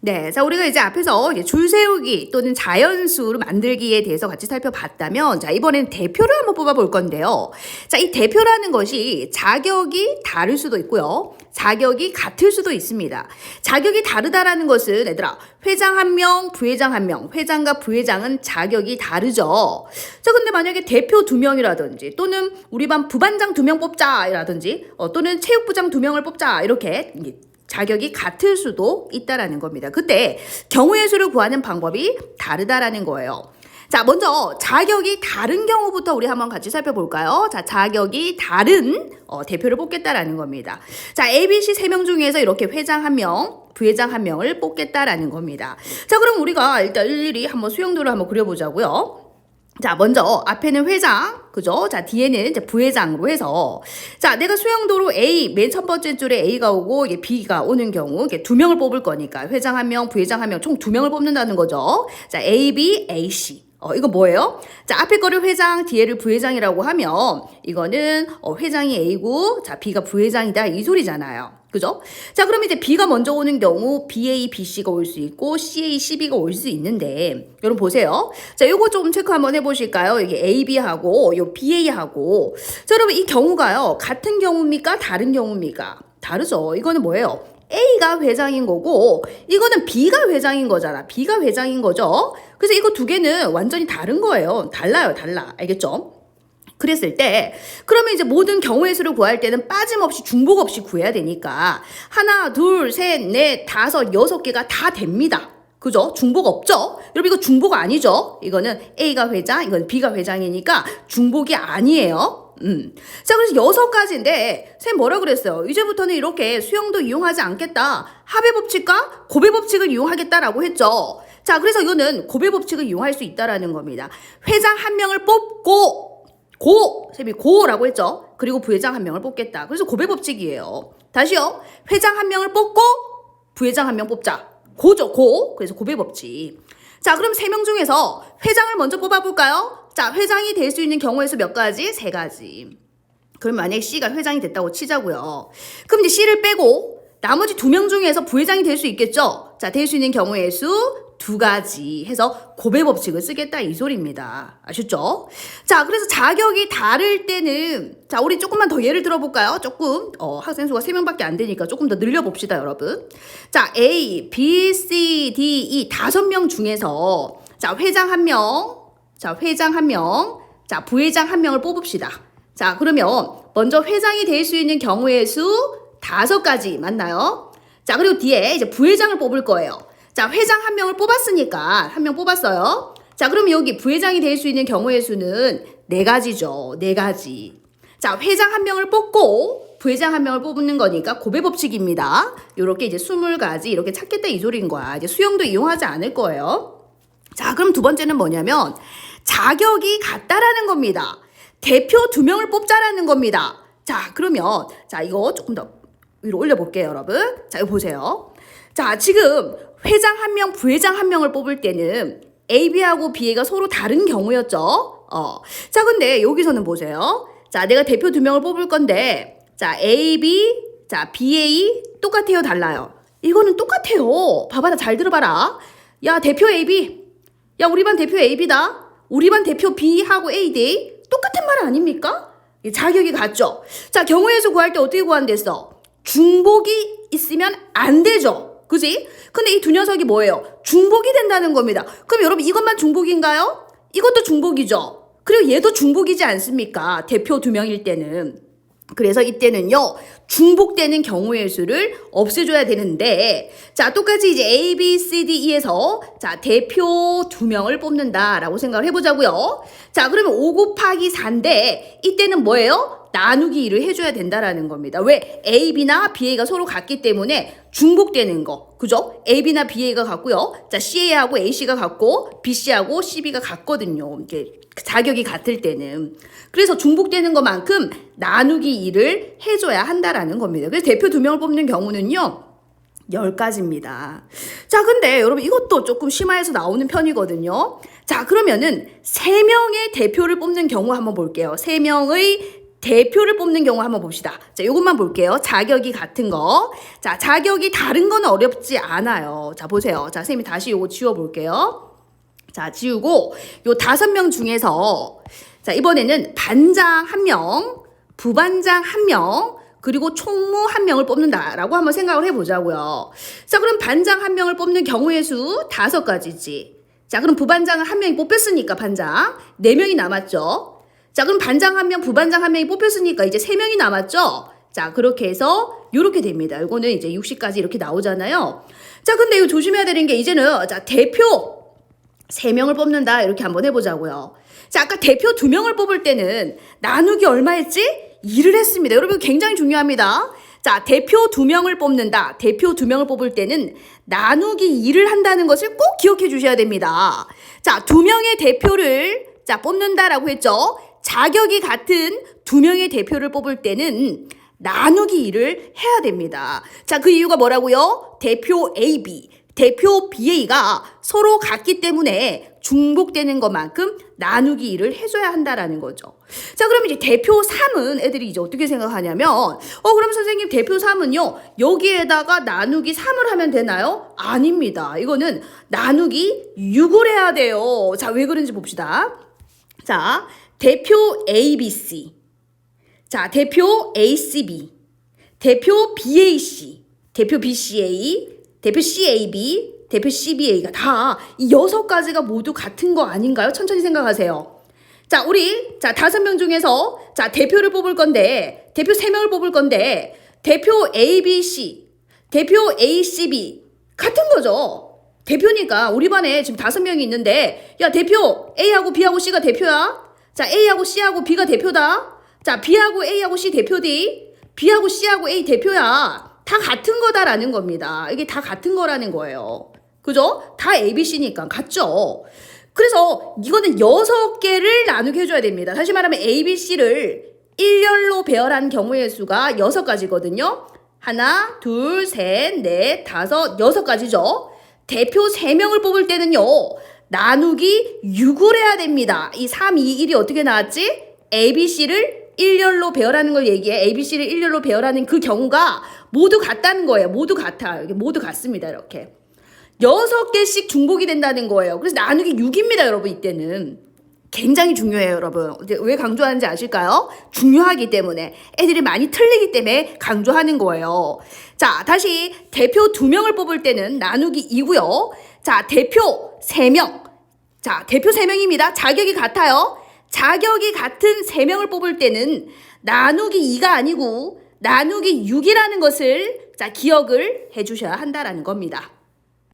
네, 자 우리가 이제 앞에서 줄 세우기 또는 자연수로 만들기에 대해서 같이 살펴봤다면, 자 이번엔 대표를 한번 뽑아볼 건데요. 자 이 대표라는 것이 자격이 다를 수도 있고요, 자격이 같을 수도 있습니다. 자격이 다르다라는 것은 얘들아 회장 한 명, 부회장 한 명, 회장과 부회장은 자격이 다르죠. 자 근데 만약에 대표 두 명이라든지 또는 우리 반 부반장 두 명 뽑자라든지 어, 또는 체육부장 두 명을 뽑자 이렇게 자격이 같을 수도 있다라는 겁니다. 그때 경우의 수를 구하는 방법이 다르다라는 거예요. 자, 먼저 자격이 다른 경우부터 우리 한번 같이 살펴볼까요? 자, 자격이 다른 어, 대표를 뽑겠다라는 겁니다. 자, A, B, C 세명 중에서 이렇게 회장 한 명, 부회장 한 명을 뽑겠다라는 겁니다. 자, 그럼 우리가 일단 일일이 한번 수용도를 한번 그려보자고요. 자, 먼저 앞에는 회장, 그죠? 자, 뒤에는 이제 부회장으로 해서 자, 내가 수용도로 A 맨 첫 번째 줄에 A가 오고 이게 B가 오는 경우 이게 두 명을 뽑을 거니까 회장 한 명, 부회장 한 명 총 두 명을 뽑는다는 거죠. 자, A, B, A, C. 어, 이거 뭐예요? 자, 앞에 거를 회장, 뒤에를 부회장이라고 하면 이거는 어, 회장이 A고 자, B가 부회장이다 이 소리잖아요. 그죠? 자, 그럼 이제 B가 먼저 오는 경우 BA, BC가 올 수 있고 CA, CB가 올 수 있는데 여러분 보세요. 자, 요거 좀 체크 한번 해보실까요? 이게 AB하고 요 BA하고 자, 여러분 이 경우가요. 같은 경우입니까? 다른 경우입니까? 다르죠. 이거는 뭐예요? A가 회장인 거고 이거는 B가 회장인 거잖아. B가 회장인 거죠. 그래서 이거 두 개는 완전히 다른 거예요. 달라요, 달라. 알겠죠? 그랬을 때 그러면 이제 모든 경우의 수를 구할 때는 빠짐없이 중복 없이 구해야 되니까 하나, 둘, 셋, 넷, 다섯, 여섯 개가 다 됩니다. 그죠? 중복 없죠? 여러분 이거 중복 아니죠? 이거는 A가 회장, 이건 B가 회장이니까 중복이 아니에요. 음. 자, 그래서 여섯 가지인데, 쌤 뭐라 그랬어요? 이제부터는 이렇게 수영도 이용하지 않겠다. 합의 법칙과 고배 법칙을 이용하겠다라고 했죠. 자, 그래서 이거는 고배 법칙을 이용할 수 있다라는 겁니다. 회장 한 명을 뽑고, 고! 쌤이 고라고 했죠. 그리고 부회장 한 명을 뽑겠다. 그래서 고배 법칙이에요. 다시요. 회장 한 명을 뽑고, 부회장 한 명 뽑자. 고죠, 고. 그래서 고배 법칙. 자, 그럼 세 명 중에서 회장을 먼저 뽑아볼까요? 자, 회장이 될 수 있는 경우의 수 몇 가지? 세 가지. 그럼 만약에 C가 회장이 됐다고 치자고요. 그럼 이제 C를 빼고 나머지 두 명 중에서 부회장이 될 수 있겠죠? 자, 될 수 있는 경우의 수 두 가지 해서 고배 법칙을 쓰겠다 이 소리입니다. 아셨죠? 자, 그래서 자격이 다를 때는 자, 우리 조금만 더 예를 들어볼까요? 조금 어, 학생 수가 세 명밖에 안 되니까 조금 더 늘려봅시다, 여러분. 자, A, B, C, D, E 다섯 명 중에서 자, 회장 한 명, 자, 회장 한 명, 자, 부회장 한 명을 뽑읍시다. 자, 그러면 먼저 회장이 될 수 있는 경우의 수 다섯 가지 맞나요? 자, 그리고 뒤에 이제 부회장을 뽑을 거예요. 자, 회장 한 명을 뽑았으니까 한 명 뽑았어요. 자, 그럼 여기 부회장이 될 수 있는 경우의 수는 네 가지죠. 네 가지. 자, 회장 한 명을 뽑고 부회장 한 명을 뽑는 거니까 고배 법칙입니다. 요렇게 이제 20가지 이렇게 찾겠다 이 소리인 거야. 이제 수영도 이용하지 않을 거예요. 자, 그럼 두 번째는 뭐냐면 자격이 같다라는 겁니다. 대표 두 명을 뽑자라는 겁니다. 자, 그러면 자, 이거 조금 더 위로 올려 볼게요, 여러분. 자, 이거 보세요. 자, 지금 회장 한 명, 부회장 한 명을 뽑을 때는 AB하고 BA가 서로 다른 경우였죠. 어. 자, 근데 여기서는 보세요. 자, 내가 대표 두 명을 뽑을 건데 자, AB, 자, BA 똑같아요, 달라요. 이거는 똑같아요. 봐봐라, 잘 들어봐라. 야, 대표 AB. 야, 우리 반 대표 AB다. 우리 반 대표 B하고 AD. 똑같은 말 아닙니까? 이 자격이 같죠? 자, 경우의 수 구할 때 어떻게 구한댔어? 중복이 있으면 안 되죠. 그지? 근데 이 두 녀석이 뭐예요? 중복이 된다는 겁니다. 그럼 여러분 이것만 중복인가요? 이것도 중복이죠. 그리고 얘도 중복이지 않습니까? 대표 두 명일 때는. 그래서 이때는요, 중복되는 경우의 수를 없애줘야 되는데, 자, 똑같이 이제 A, B, C, D, E에서, 자, 대표 두 명을 뽑는다라고 생각을 해보자고요. 자, 그러면 5 곱하기 4인데, 이때는 뭐예요? 나누기 2를 해줘야 된다라는 겁니다. 왜? A, B나 BA가 서로 같기 때문에 중복되는 거. 그죠? A, B나 BA가 같고요. 자, CA하고 AC가 같고, BC하고 CB가 같거든요. 이게 자격이 같을 때는. 그래서 중복되는 것만큼 나누기 2를 해줘야 한다라는 겁니다. 그래서 대표 두 명을 뽑는 경우는요. 10가지입니다. 자, 근데 여러분 이것도 조금 심화해서 나오는 편이거든요. 자, 그러면은 3명의 대표를 뽑는 경우 한번 볼게요. 3명의 대표를 뽑는 경우 한번 봅시다. 자, 요것만 볼게요. 자격이 같은 거. 자, 자격이 다른 건 어렵지 않아요. 자, 보세요. 자, 선생님이 다시 요거 지워 볼게요. 자, 지우고 요 다섯 명 중에서 자, 이번에는 반장 한 명, 부반장 한 명, 그리고 총무 한 명을 뽑는다라고 한번 생각을 해보자고요. 자, 그럼 반장 한 명을 뽑는 경우의 수 다섯 가지지. 자, 그럼 부반장은 한 명이 뽑혔으니까 반장 네 명이 남았죠. 자, 그럼 반장 한 명, 부반장 한 명이 뽑혔으니까 이제 세 명이 남았죠. 자, 그렇게 해서 요렇게 됩니다. 이거는 이제 60까지 이렇게 나오잖아요. 자, 근데 이거 조심해야 되는 게 이제는 자, 대표 세 명을 뽑는다 이렇게 한번 해보자고요. 자 아까 대표 두 명을 뽑을 때는 나누기 얼마였지? 2를 했습니다. 여러분 굉장히 중요합니다. 자 대표 두 명을 뽑는다. 대표 두 명을 뽑을 때는 나누기 2를 한다는 것을 꼭 기억해 주셔야 됩니다. 자 두 명의 대표를 자 뽑는다라고 했죠. 자격이 같은 두 명의 대표를 뽑을 때는 나누기 2를 해야 됩니다. 자, 그 이유가 뭐라고요? 대표 AB, 대표 BA가 서로 같기 때문에 중복되는 것만큼 나누기 2를 해줘야 한다라는 거죠. 자, 그럼 이제 대표 3은 애들이 이제 어떻게 생각하냐면, 어, 그럼 선생님 대표 3은요, 여기에다가 나누기 3을 하면 되나요? 아닙니다. 이거는 나누기 6을 해야 돼요. 자, 왜 그런지 봅시다. 자, 대표 ABC. 자, 대표 ACB, 대표 BAC, 대표 BCA, 대표 CAB, 대표 CBA가 다 이 여섯 가지가 모두 같은 거 아닌가요? 천천히 생각하세요. 자, 우리 자 다섯 명 중에서 자 대표를 뽑을 건데 대표 세 명을 뽑을 건데 대표 ABC, 대표 ACB 같은 거죠. 대표니까 우리 반에 지금 다섯 명이 있는데 야 대표 A하고 B하고 C가 대표야. 자 A하고 C하고 B가 대표다. 자 B하고 A하고 C 대표디. B하고 C하고 A 대표야. 다 같은 거다라는 겁니다. 이게 다 같은 거라는 거예요. 그죠? 다 ABC니까 같죠. 그래서 이거는 여섯 개를 나누게 해줘야 됩니다. 다시 말하면 ABC를 일렬로 배열한 경우의 수가 여섯 가지거든요. 하나, 둘, 셋, 넷, 다섯, 여섯 가지죠. 대표 세명을 뽑을 때는요. 나누기 6을 해야 됩니다. 이 3, 2, 1이 어떻게 나왔지? ABC를 일렬로 배열하는 걸 얘기해. ABC를 일렬로 배열하는 그 경우가 모두 같다는 거예요. 모두 같아. 이게 모두 같습니다. 이렇게. 여섯 개씩 중복이 된다는 거예요. 그래서 나누기 6입니다, 여러분, 이때는. 굉장히 중요해요, 여러분. 왜 강조하는지 아실까요? 중요하기 때문에. 애들이 많이 틀리기 때문에 강조하는 거예요. 자, 다시 대표 두 명을 뽑을 때는 나누기 2고요. 자, 대표 세 명. 자, 대표 세명입니다 자격이 같아요. 자격이 같은 세명을 뽑을 때는 나누기 2가 아니고 나누기 6이라는 것을 자, 기억을 해 주셔야 한다라는 겁니다.